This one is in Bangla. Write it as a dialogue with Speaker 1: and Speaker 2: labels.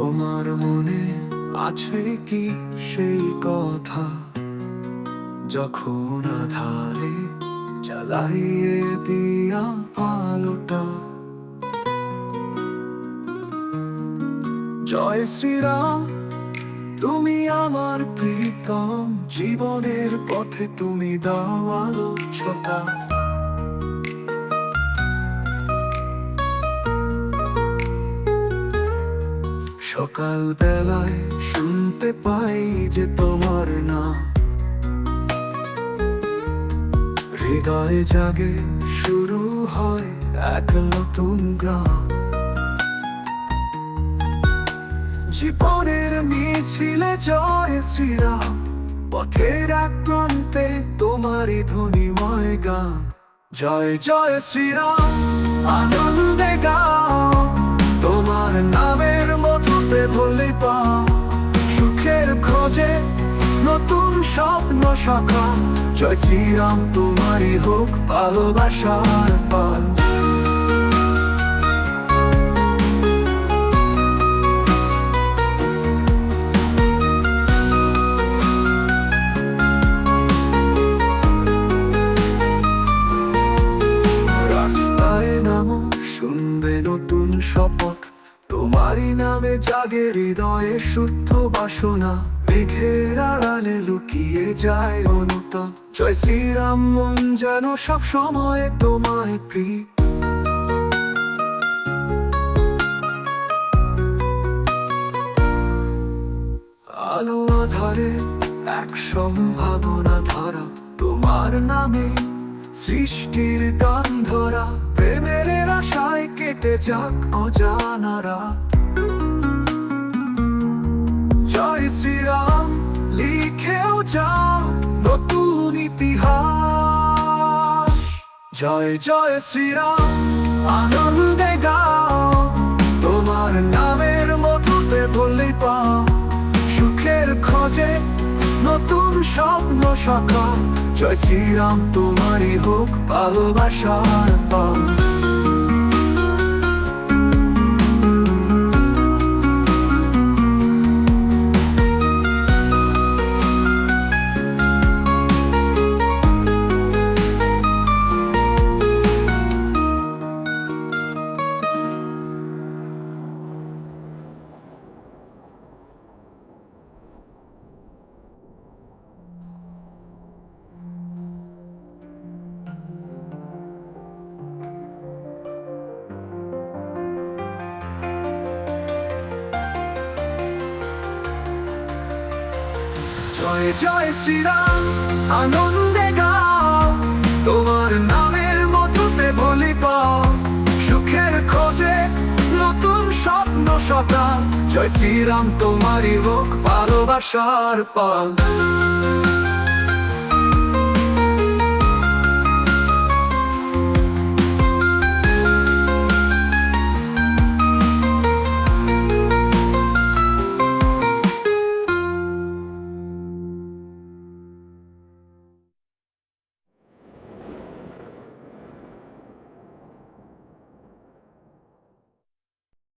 Speaker 1: তোমার মনে আছে কি সেই কথা? যখন আধারে চালাইয়ে দিয়া আলোটা। জয় শ্রীরাম, তুমি আমার প্রীতম। জীবনের পথে তুমি দাও আলো ছোটা সকাল বেলায় শুনতে পাই যে তোমার না হৃদয়ে জাগে, শুরু হয় এক নতুন গ্রাম। জীবনের মিছিলে জয় শ্রীরাম, পথের এক প্রান্তে তোমারই ধ্বনিময় গান। জয় জয় শ্রীরাম, আনন্দে গাও, তোমার নামের স্বপ্ন শাখা জয় শ্রীরাম, তোমারই হোক ভালোবাসার পাল। শুনবে নতুন শপথ। তোমারই নামে জাগে হৃদয়ে শুদ্ধ বাসনা। মেঘের আড়ালে লুকিয়ে যায় অনুতপ জয় শ্রীরাম, মন যেন সব সময় তোমায় প্রিয়। আলো আধারে এক সম্ভাবনা ধারা, তোমার নামে সৃষ্টির গান ধরা, প্রেমের আশায় কেটে যাক অজানারা। জয় জয় শ্রীরাম, আনন্দে গাও। তোমার নামের মধুতে বলি পাও সুখের খোঁজে নতুন স্বপ্ন সকাল জয় শ্রীরাম, তোমারই হোক ভালোবাসার পাও জয় জয় শ্রীরাম আনন্দে গাও। তোমার নামের মধুতে বলি পাও। সুখের খোঁজে নতুন স্বপ্ন সকাল জয় শ্রীরাম, তোমারই হোক ভালোবাসার পাল।